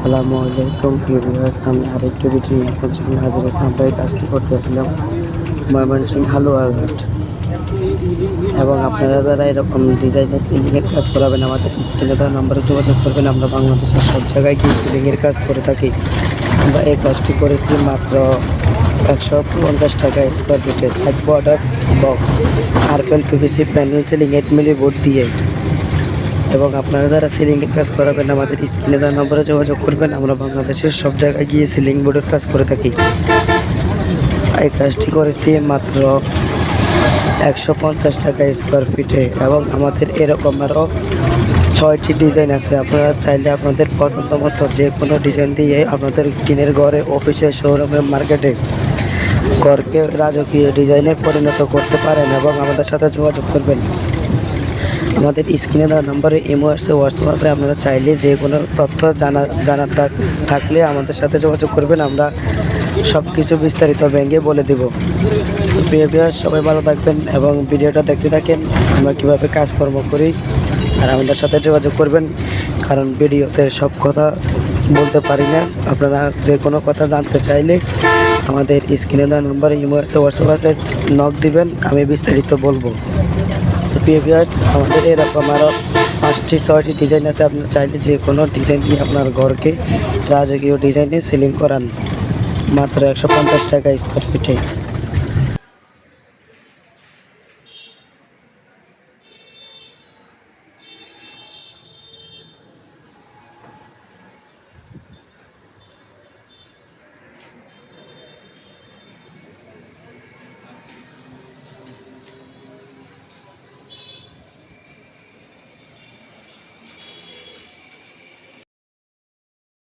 আসসালামু আলাইকুম ভিউয়ার্স, আমি আরেকটু ভিডিও নিয়ে আপনাদের সামনে হাজির আমরা এই কাজটি করতে আসলাম ময়মনসিংহ হালুয়াঘাট এবং আপনারা যারা এরকম ডিজাইনের সিলিংয়ের কাজ করাবেন, আমাদের স্ক্রিনে দেওয়া নম্বরে যোগাযোগ করবেন। আমরা বাংলাদেশের সব জায়গায় গিয়ে সিলিংয়ের কাজ করে থাকি। আমরা এই কাজটি করেছি মাত্র একশো পঞ্চাশ টাকা স্কোয়ার ফিটে side border box Arpel PVC panel ceiling eight milli board দিয়ে। এবং আপনারা যারা সিলিংয়ের কাজ করাবেন, আমাদের স্ক্রিনে দেওয়া নম্বরে যোগাযোগ করবেন। আমরা বাংলাদেশের সব জায়গায় গিয়ে সিলিং বোর্ডের কাজ করে থাকি। এই কাজটি করেছি মাত্র একশো পঞ্চাশ টাকা স্কোয়ার ফিটে এবং আমাদের এরকম আরও ছয়টি ডিজাইন আছে। আপনারা চাইলে আপনাদের পছন্দ মতো যে কোনো ডিজাইন দিয়ে আপনাদের টিনের ঘরে অফিসে শোরুমে মার্কেটে ঘরকে রাজকীয় ডিজাইনে পরিণত করতে পারেন এবং আমাদের সাথে যোগাযোগ করবেন। আমাদের স্ক্রিনে দেওয়া নম্বরে ইমো আছে, হোয়াটসঅ্যাপ আছে, আপনারা চাইলে যে কোনো তথ্য জানা জানার থাক- থাকলে আমাদের সাথে যোগাযোগ করবেন, আমরা সব কিছু বিস্তারিত ব্যাঙ্গে বলে দেব। প্রিয় সবাই ভালো থাকবেন এবং ভিডিওটা দেখতে থাকেন। আমরা কীভাবে কাজকর্ম করি আর আমাদের সাথে যোগাযোগ করবেন, কারণ ভিডিওতে সব কথা বলতে পারি না। আপনারা যে কোনো কথা জানতে চাইলে আমাদের স্ক্রিনে দেওয়া নম্বরে ইমো আছে, হোয়াটসঅ্যাপ আছে নক দিবেন, আমি বিস্তারিত বলব। প্রিয় আমাদের এরকম আরও পাঁচটি, ছয়টি ডিজাইন আছে। আপনার চাইলে যে কোনো ডিজাইন দিয়ে আপনার ঘরকে রাজকীয় ডিজাইনে সেলিং করান। মাত্র একশো পঞ্চাশ টাকা স্কোয়ার ফিটে